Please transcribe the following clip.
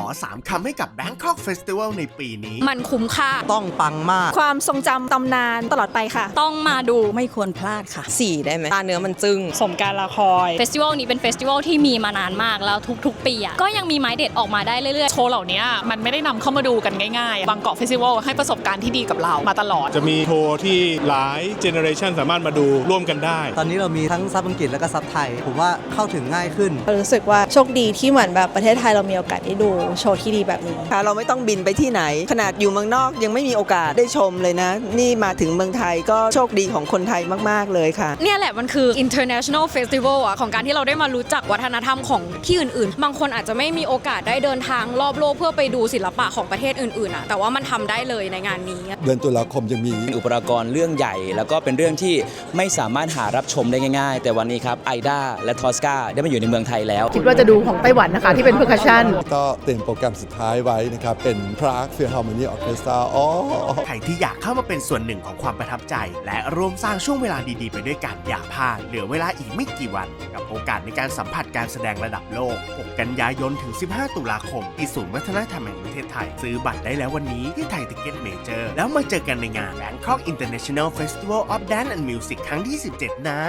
อ 3 คำให้กับ Bangkok Festival ในปีนี้ มันคุ้มค่า ต้องปังมาก ความทรงจำตำนานตลอดไปค่ะ ต้องมาดูไม่ควรพลาดค่ะสี่ได้ไหมตาเนื้อมันจึง้งสมการละคอยเฟสติวัลนี้เป็นเฟสติวัลที่มีมานานมากแล้วทุก ๆ ปีอะก็ยังมีไม้เด็ดออกมาได้เรื่อยโชว์เหล่านี้มันไม่ได้นำเข้ามาดูกันง่ายๆ บางเกาะเฟสติวัลให้ประสบการณ์ที่ดีกับเรามาตลอด จะมีโชว์ที่หลายเจเนอเรชันสามารถมาดูร่วมกันได้ ตอนนี้เรามีทั้งซับอังกฤษและก็ซับไทย ผมว่าเข้าถึงง่ายขึ้น รู้สึกว่าโชคดีที่เหมือนแบบประเทศไทยเรามีโอกาสได้ดูโชว์ที่ดีแบบนี้ค่ะเราไม่ต้องบินไปที่ไหน ขนาดอยู่เมืองนอกยังไม่มีโอกาสได้ชมเลยนะ นี่มาถึงเมืองไทยก็โชคดีของคนไทยมาก ๆ เลยค่ะ เนี่ยแหละมันคือ international festival อะของการที่เราได้มารู้จักวัฒนธรรมของที่อื่น ๆ บางคนอาจจะไม่มีโอกาสได้เดินทางรอบโลกเพื่อไปดูศิลปะของประเทศอื่นๆอะแต่ว่ามันทำได้เลยในงานนี้ เดือนตุลาคมจะมีอุปกรณ์เรื่องใหญ่ แล้วก็เป็นเรื่องที่ไม่สามารถหารับชมได้ง่าย ๆ แต่วันนี้ครับไอด้าและทอสกาได้มาอยู่ในเมืองไทยแล้ว คิดว่าจะดูของไต้หวันนะคะที่เป็นเพอร์คัชชันก็เตรียมโปรแกรมสุดท้ายไว้นะครับ เป็น Prague Philharmonic Orchestra อ๋อใครที่อยากเข้ามาเป็นส่วนหนึ่งของความประทับใจ และร่วมสร้างช่วงเวลาดีๆ ไปด้วยกันอย่าพลาดเหลือเวลาอีกไม่กี่วัน กับโอกาสในการสัมผัสการแสดงระดับโลก 6 กันยายนถึง 15 ตุลาคม ที่ศูนย์วัฒนธรรมแห่งประเทศไทย ซื้อบัตรได้แล้ววันนี้ที่ไทยติเก็ตเมเจอร์แล้วมาเจอกันในงาน Bangkok International Festival of Dance and Music ครั้งที่ 17 นะ